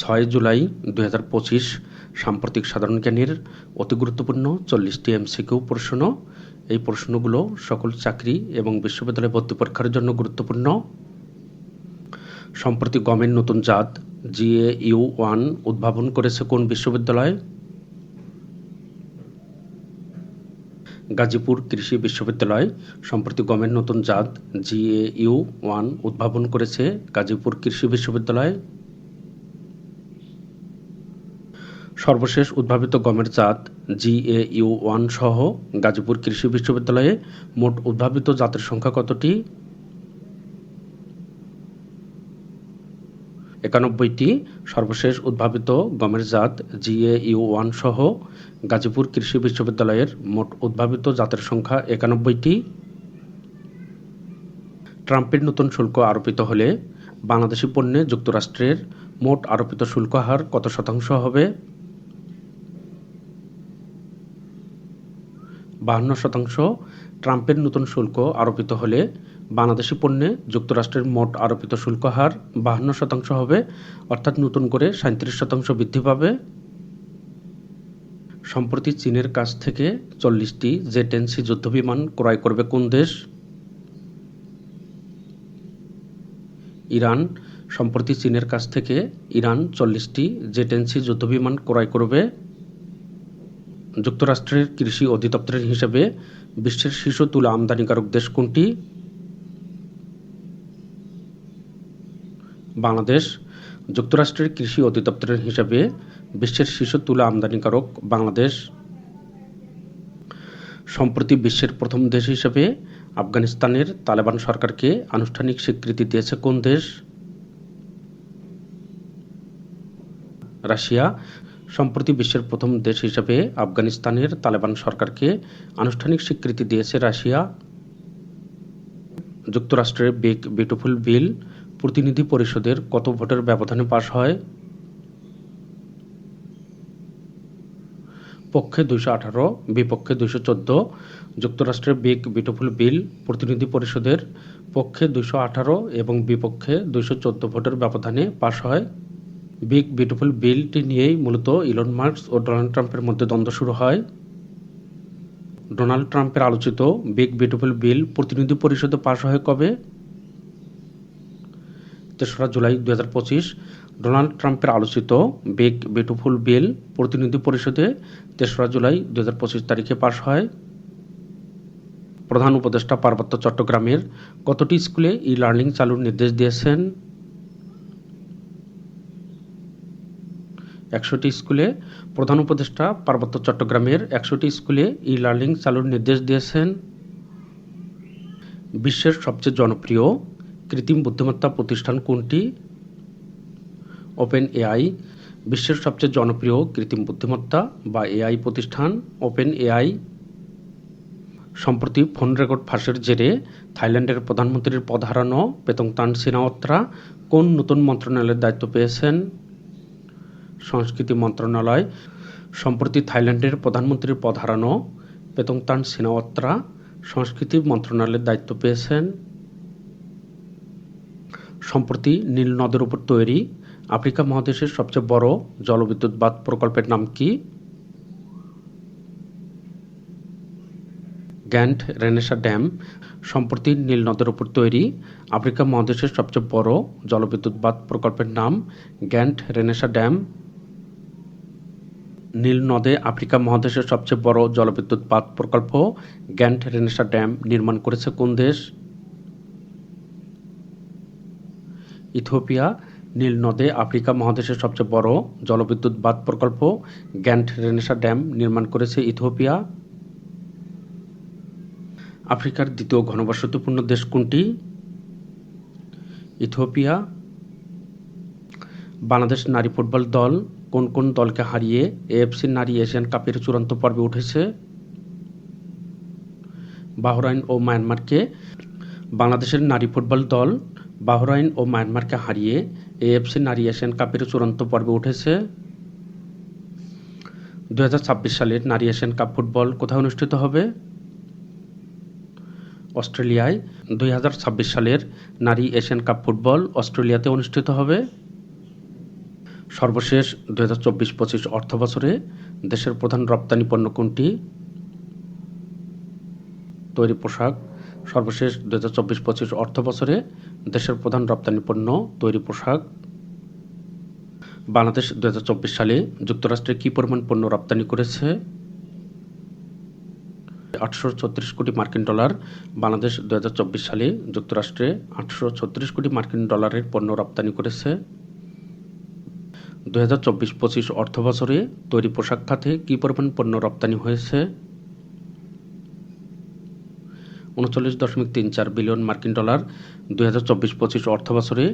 ছয় জুলাই দুই হাজার পঁচিশ সাম্প্রতিক সাধারণ জ্ঞানের অতি গুরুত্বপূর্ণ চল্লিশটি এমসিকিউ প্রশ্ন। এই প্রশ্নগুলো সকল চাকরি এবং বিশ্ববিদ্যালয় ভর্তি পরীক্ষার জন্য গুরুত্বপূর্ণ। সম্প্রতি গমের নতুন জাত জিএ ইউ ওয়ান উদ্ভাবন করেছে কোন বিশ্ববিদ্যালয়? গাজীপুর কৃষি বিশ্ববিদ্যালয়। সম্প্রতি গমের নতুন জাত জিএ ইউ ওয়ান উদ্ভাবন করেছে গাজীপুর কৃষি বিশ্ববিদ্যালয়। সর্বশেষ উদ্ভাবিত গমের জাত জিএ ইউ ওয়ান সহ গাজীপুর কৃষি বিশ্ববিদ্যালয়ে মোট উদ্ভাবিত জাতের সংখ্যা কতটি? একানব্বইটি। সর্বশেষ উদ্ভাবিত গমের জাত জিএ ইউ ওয়ান সহ গাজীপুর কৃষি বিশ্ববিদ্যালয়ের মোট উদ্ভাবিত জাতের সংখ্যা একানব্বইটি। ট্রাম্পের নতুন শুল্ক আরোপিত হলে বাংলাদেশি পণ্যে যুক্তরাষ্ট্রের মোট আরোপিত শুল্ক হার কত শতাংশ হবে? বাহান্ন শতাংশ ট্রাম্পের নতুন শুল্ক আরোপিত হলে বাংলাদেশি পণ্যে যুক্তরাষ্ট্রের মোট আরোপিত শুল্ক হার বাহান্ন শতাংশ হবে, অর্থাৎ নতুন করে সাঁত্রিশ শতাংশ বৃদ্ধি পাবে। সম্প্রতি চীনের কাছ থেকে চল্লিশটি জেটেন্সি যুদ্ধবিমান ক্রয় করবে কোন দেশ? ইরান। সম্প্রতি চীনের কাছ থেকে ইরান চল্লিশটি জেটেন্সি যুদ্ধবিমান ক্রয় করবে। যুক্তরাষ্ট্রের কৃষি অধিদপ্তরের হিসেবে বিশ্বের শীর্ষ তুলা আমদানিকারক দেশ কোনটি? বাংলাদেশ। যুক্তরাষ্ট্রের কৃষি অধিদপ্তরের হিসাবে বিশ্বের শীর্ষ তুলা আমদানিকারক বাংলাদেশ। সম্প্রতি বিশ্বের প্রথম দেশ হিসেবে আফগানিস্তানের তালেবান সরকারকে আনুষ্ঠানিক স্বীকৃতি দিয়েছে কোন দেশ? রাশিয়া। সম্প্রতি বিশ্বের প্রথম দেশ হিসেবে আফগানিস্তানের তালেবান সরকারকে আনুষ্ঠানিক স্বীকৃতি দিয়েছে রাশিয়া। যুক্তরাষ্ট্রের বিগ বিউটিফুল বিল প্রতিনিধি পরিষদের কত ভোটের ব্যবধানে পাশ হয়? পক্ষে দুইশো আঠারো, বিপক্ষে দুইশো চোদ্দ, যুক্তরাষ্ট্রের বিগ বিউটিফুল বিল প্রতিনিধি পরিষদের পক্ষে দুইশো আঠারো এবং বিপক্ষে দুইশো চোদ্দ ভোটের ব্যবধানে পাশ হয়। বিগ, বিউটিফুল বিলটি নিয়েই মূলত ইলন মার্কস ও ডোনাল্ড ট্রাম্পের মধ্যে দ্বন্দ্ব শুরু হয়। ডোনাল্ড ট্রাম্পের আলোচিত বিগ, বিউটিফুল বিল প্রতিনিধি পরিষদে পাশ হয় কবে? তেসরা জুলাই দু হাজার পঁচিশ। ডোনাল্ড ট্রাম্পের আলোচিত বিগ, বিউটিফুল বিল প্রতিনিধি পরিষদে তেসরা জুলাই দু হাজার পঁচিশ তারিখে পাশ হয়। প্রধান উপদেষ্টা পার্বত্য চট্টগ্রামের কতটি স্কুলে ই লার্নিং চালুর নির্দেশ দিয়েছেন? একশোটি স্কুলে প্রধান উপদেষ্টা পার্বত্য চট্টগ্রামের একশোটি স্কুলে ই লার্নিং চালুর নির্দেশ দিয়েছেন। বিশ্বের সবচেয়ে জনপ্রিয় কৃত্রিম বুদ্ধিমত্তা প্রতিষ্ঠান কোনটি? ওপেন এআই বিশ্বের সবচেয়ে জনপ্রিয় কৃত্রিম বুদ্ধিমত্তা বা এআই প্রতিষ্ঠান ওপেন এআই সম্প্রতি ফোন রেকর্ড ফাঁসের জেরে থাইল্যান্ডের প্রধানমন্ত্রীর পদ হারানো পেতংতান সিনাওয়াত্রা কোন নতুন মন্ত্রণালয়ের দায়িত্ব পেয়েছেন? সংস্কৃতি মন্ত্রণালয়, সম্প্রতি থাইল্যান্ডের প্রধানমন্ত্রীর পদ হারানো পেতংতান সিনাওয়াত্রা সংস্কৃতি মন্ত্রণালয়ের দায়িত্ব পেয়েছেন। সম্প্রতি নীল নদের উপর তৈরি আফ্রিকা মহাদেশের সবচেয়ে বড় জলবিদ্যুৎ বাঁধ প্রকল্পের নাম কি? গ্যান্ট রেনেসা ড্যাম, সম্প্রতি নীল নদের উপর তৈরি আফ্রিকা মহাদেশের সবচেয়ে বড় জলবিদ্যুৎ বাঁধ প্রকল্পের নাম গ্যান্ট রেনেসা ড্যাম। নীল নদে আফ্রিকা মহাদেশের সবচেয়ে বড় জলবিদ্যুৎ পাত প্রকল্প গ্যান্ট রেনেসা ড্যাম নির্মাণ করেছে কোন দেশ? ইথিওপিয়া নীল নদে আফ্রিকা মহাদেশের সবচেয়ে বড় জলবিদ্যুৎ বাঁধ প্রকল্প গ্যান্ট রেনেসা ড্যাম নির্মাণ করেছে ইথিওপিয়া। আফ্রিকার দ্বিতীয় ঘনবসতিপূর্ণ দেশ কোনটি? ইথিওপিয়া। বাংলাদেশ নারী ফুটবল দল কোন কোন দলকে হারিয়ে এএফসি নারী এশিয়ান কাপের চূড়ান্ত পর্বে উঠেছে? বাহরাইন ও মায়ানমারকে। বাংলাদেশের নারী ফুটবল দল বাহরাইন ও মায়ানমারকে হারিয়ে এএফসি নারী এশিয়ান কাপের চূড়ান্ত পর্বে উঠেছে। দুই হাজার ছাব্বিশ সালের নারী এশিয়ান কাপ ফুটবল কোথায় অনুষ্ঠিত হবে? অস্ট্রেলিয়ায়। দুই হাজার ছাব্বিশ সালের নারী এশিয়ান কাপ ফুটবল অস্ট্রেলিয়াতে অনুষ্ঠিত হবে। সর্বশেষ দু হাজার চব্বিশ পঁচিশ অর্থ বছরে দেশের প্রধান রপ্তানি পণ্য কোনটি? তৈরি পোশাক। সর্বশেষ দু হাজার চব্বিশ পঁচিশ অর্থ বছরে দেশের প্রধান রপ্তানি পণ্য তৈরি পোশাক। বাংলাদেশ দু হাজার চব্বিশ সালে যুক্তরাষ্ট্রে কী পরিমাণ পণ্য রপ্তানি করেছে? আটশো ছত্রিশ কোটি মার্কিন ডলার। বাংলাদেশ দু হাজার চব্বিশ সালে যুক্তরাষ্ট্রে আটশো ছত্রিশ কোটি মার্কিন ডলারের পণ্য রপ্তানি করেছে। দু হাজার চব্বিশ পঁচিশ অর্থ বছরে তৈরি পোশাক খাতে কী পরিমাণ পণ্য রপ্তানি হয়েছে? উনচল্লিশ দশমিক তিন চার বিলিয়ন মার্কিন ডলার দুই হাজার চব্বিশ পঁচিশ অর্থ বছরে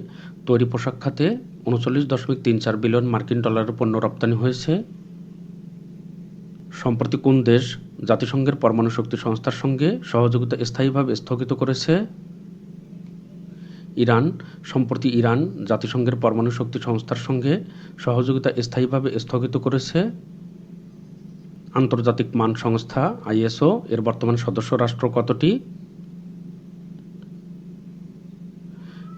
তৈরি পোশাক খাতে উনচল্লিশ দশমিক তিন চার বিলিয়ন মার্কিন ডলারের পণ্য রপ্তানি হয়েছে। সম্প্রতি কোন দেশ জাতিসংঘের পরমাণু শক্তি সংস্থার সঙ্গে সহযোগিতা স্থায়ীভাবে স্থগিত করেছে? ইরান, সম্প্রতি ইরান জাতিসংঘের পরমাণু শক্তি সংস্থার সঙ্গে সহযোগিতা স্থায়ীভাবে স্থগিত করেছে। আন্তর্জাতিক মান সংস্থা আইএসও, এর বর্তমান সদস্য রাষ্ট্র কতটি?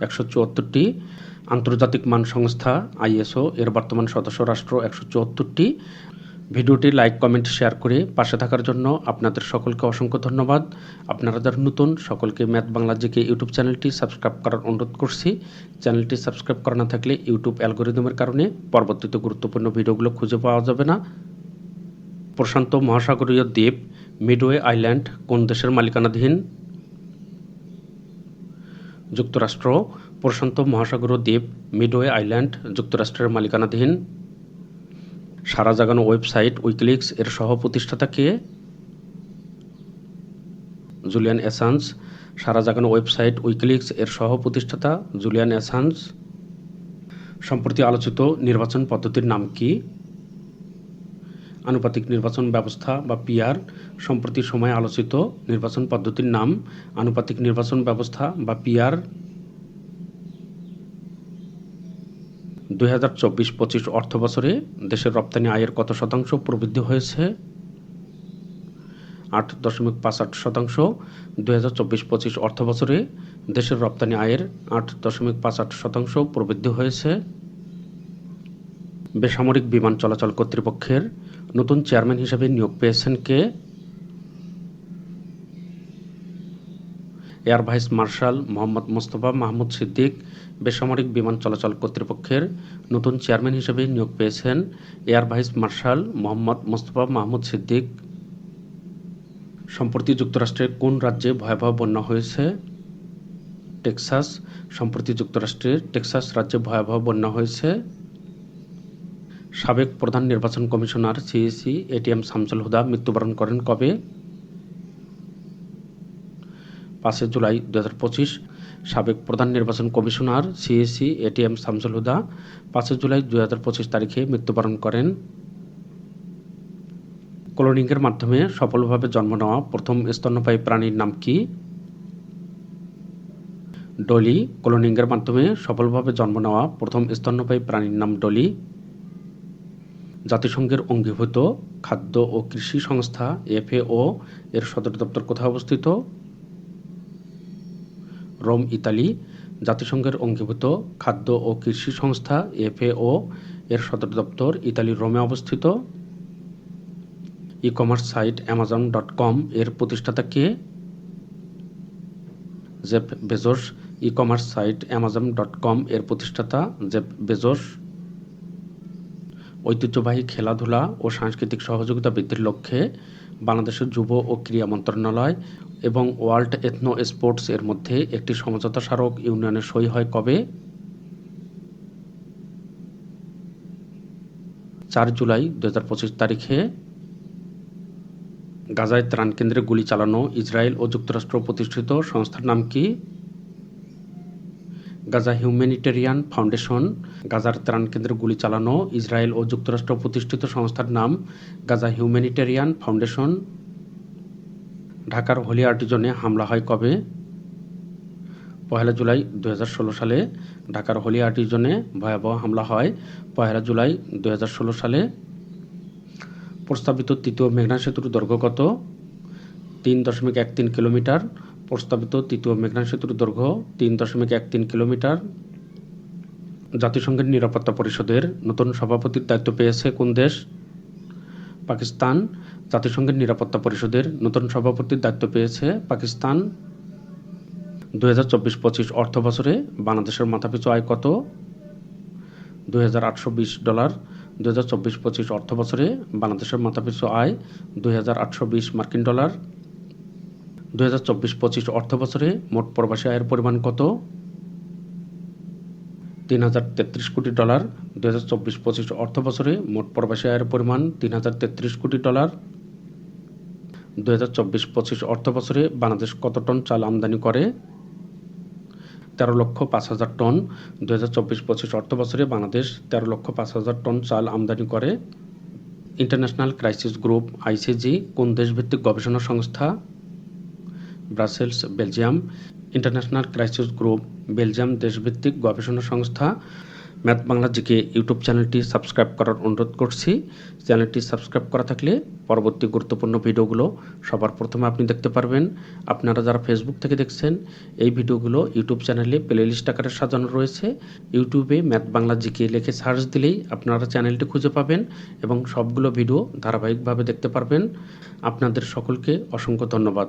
একশো চুয়াত্তরটি। আন্তর্জাতিক মান সংস্থা আইএসও, এর বর্তমান সদস্য রাষ্ট্র একশো চুয়াত্তরটি। ভিডিওটি লাইক, কমেন্ট, শেয়ার করে পাশে থাকার জন্য আপনাদের সকলকে অসংখ্য ধন্যবাদ। আপনারা যারা নতুন, সকলকে ম্যাথ বাংলা জিকে ইউটিউব চ্যানেলটি সাবস্ক্রাইব করার অনুরোধ করছি। চ্যানেলটি সাবস্ক্রাইব করা না থাকলে ইউটিউব অ্যালগোরিদমের কারণে পরবর্তীতে গুরুত্বপূর্ণ ভিডিওগুলো খুঁজে পাওয়া যাবে না। প্রশান্ত মহাসাগরীয় দ্বীপ, মিডওয়ে আইল্যান্ড, কোন দেশের মালিকানাধীন? যুক্তরাষ্ট্র, প্রশান্ত মহাসাগরীয় দ্বীপ, মিডওয়ে আইল্যান্ড, যুক্তরাষ্ট্রের মালিকানাধীন। সারা জাগানো ওয়েবসাইট উইকিলিক্স এর সহ প্রতিষ্ঠাতা কে জুলিয়ান অ্যাসান্স সারা জাগানো ওয়েবসাইট উইকলিক্স এর সহ প্রতিষ্ঠাতা জুলিয়ান অ্যাসান্স সম্প্রতি আলোচিত নির্বাচন পদ্ধতির নাম কি? আনুপাতিক নির্বাচন ব্যবস্থা বা পিআর, সম্প্রতি সময়ে আলোচিত নির্বাচন পদ্ধতির নাম আনুপাতিক নির্বাচন ব্যবস্থা বা পিআর। দুই হাজার চব্বিশ পঁচিশ অর্থ বছরে দেশের রপ্তানি আয়ের কত শতাংশ প্রবৃদ্ধি হয়েছে? আট দশমিক পাঁচ আট শতাংশ। দুই হাজার চব্বিশ পঁচিশ অর্থ বছরে দেশের রপ্তানি আয়ের আট দশমিক পাঁচ আট শতাংশ প্রবৃদ্ধি হয়েছে। বেসামরিক বিমান চলাচল কর্তৃপক্ষের নতুন চেয়ারম্যান হিসেবে নিয়োগ পেয়েছেন কে? Air vice marshal Mohammad Mostafa Mahmud Siddique বেসামরিক বিমান চলাচল কর্তৃপক্ষের নতুন চেয়ারম্যান হিসেবে নিয়োগ পেয়েছেন air vice marshal Mohammad Mostafa Mahmud Siddique. সম্প্রতি যুক্তরাষ্ট্রের কোন রাজ্যে ভয়াবহ বন্যা হয়েছে? টেক্সাস। সম্প্রতি যুক্তরাষ্ট্রের টেক্সাস রাজ্যে ভয়াবহ বন্যা হয়েছে। সাবেক প্রধান নির্বাচন commissioner CEC ATM Shamsul Huda মৃত্যুবরণ করেন কবে? পাঁচই জুলাই দু হাজার পঁচিশ। সাবেক প্রধান নির্বাচন commissioner CEC ATM Shamsul Huda পাঁচই জুলাই দু হাজার পঁচিশ তারিখে মৃত্যুবরণ করেন। ক্লোনিংয়ের মাধ্যমে সফলভাবে জন্ম নেওয়া প্রথম স্তন্যপায়ী প্রাণীর নাম কি? ডলি। ক্লোনিংয়ের মাধ্যমে সফলভাবে জন্ম নেওয়া প্রথম স্তন্যপায়ী প্রাণীর নাম ডলি। জাতিসংঘের অঙ্গীভূত খাদ্য ও কৃষি সংস্থা এফএও এর সদর দপ্তর কোথায় অবস্থিত? রোম, ইতালি, জাতিসংঘের অঙ্গীভূত খাদ্য ও কৃষি সংস্থা এফএও এর সদর দপ্তর ইতালির রোমে অবস্থিত। E commerce site Amazon dot com এর প্রতিষ্ঠাতা কে Jeff Bezos. E commerce site Amazon dot com এর প্রতিষ্ঠাতা জেফ বেজোস। ঐতিহ্যবাহী খেলাধুলা ও সাংস্কৃতিক সহযোগিতা বৃদ্ধির লক্ষ্যে বাংলাদেশের যুব ও ক্রীড়া মন্ত্রণালয় এবং ওয়ার্ল্ড এথনো স্পোর্টস এর মধ্যে একটি সমঝোতা স্মারক ইউনিয়নের সই হয় কবে? চার জুলাই দু হাজার পঁচিশ তারিখে গাজায় ত্রাণ কেন্দ্রে গুলি চালানো ইসরায়েল ও যুক্তরাষ্ট্র প্রতিষ্ঠিত সংস্থার নাম কি? গাজা হিউম্যানিটেরিয়ান ফাউন্ডেশন, গাজার ত্রাণ কেন্দ্রে গুলি চালানো, ইসরায়েল ও যুক্তরাষ্ট্র প্রতিষ্ঠিত সংস্থার নাম গাজা হিউম্যানিটেরিয়ান ফাউন্ডেশন। ঢাকার হোলি আর্টিজনে হামলা হয় কবে? পয়লা জুলাই দুই হাজার ষোলো সালে ঢাকার হোলি আর্টিজনে ভয়াবহ হামলা হয় পয়লা জুলাই দুই হাজার ষোলো সালে। প্রস্তাবিত তৃতীয় মেঘনা সেতুর দৈর্ঘ্য কত? তিন দশমিক এক তিন কিলোমিটার। প্রস্তাবিত তৃতীয় মেঘনা সেতুর দৈর্ঘ্য তিন দশমিক এক তিন কিলোমিটার। জাতিসংঘের নিরাপত্তা পরিষদের নতুন সভাপতির দায়িত্ব পেয়েছে কোন দেশ? পাকিস্তান। জাতিসংঘের নিরাপত্তা পরিষদের নতুন সভাপতির দায়িত্ব পেয়েছে পাকিস্তান। দুই হাজার চব্বিশ পঁচিশ অর্থ বছরে বাংলাদেশের মাথাপিছু আয় কত? দুই হাজার আটশো বিশ ডলার। দুই হাজার চব্বিশ পঁচিশ অর্থ বছরে বাংলাদেশের মাথাপিছু আয় দুই হাজার আটশো বিশ মার্কিন ডলার। দুই হাজার চব্বিশ পঁচিশ অর্থ বছরে মোট প্রবাসী আয়ের পরিমাণ কত? তিন হাজার তেত্রিশ কোটি ডলার। দুই হাজার চব্বিশ পঁচিশ অর্থ বছরে মোট প্রবাসী আয়ের পরিমাণ তিন হাজার তেত্রিশ কোটি ডলার। দুই হাজার চব্বিশ পঁচিশ অর্থ বছরে বাংলাদেশ কত টন চাল আমদানি করে? তেরো লক্ষ পাঁচ হাজার টন। দু হাজার চব্বিশ পঁচিশ অর্থ বছরে বাংলাদেশ তেরো লক্ষ পাঁচ হাজার টন চাল আমদানি করে। ইন্টারন্যাশনাল ক্রাইসিস গ্রুপ, আইসিজি, কোন দেশভিত্তিক গবেষণা সংস্থা? Brussels, Belgium, International Crisis Group, Belgium দেশভিত্তিক গবেষণা সংস্থা। ম্যাথ বাংলা জিকে ইউটিউব চ্যানেলটি সাবস্ক্রাইব করার অনুরোধ করছি। চ্যানেলটি সাবস্ক্রাইব করা থাকলে পরবর্তী গুরুত্বপূর্ণ ভিডিওগুলো সবার প্রথমে আপনি দেখতে পারবেন। আপনারা যারা ফেসবুক থেকে দেখছেন, এই ভিডিওগুলো ইউটিউব চ্যানেলে প্লেলিস্ট আকারে সাজানো রয়েছে। ইউটিউবে ম্যাথ বাংলা জিকে লিখে সার্চ দিলেই আপনারা চ্যানেলটি খুঁজে পাবেন এবং সবগুলো ভিডিও ধারাবাহিকভাবে দেখতে পারবেন। আপনাদের সকলকে অসংখ্য ধন্যবাদ।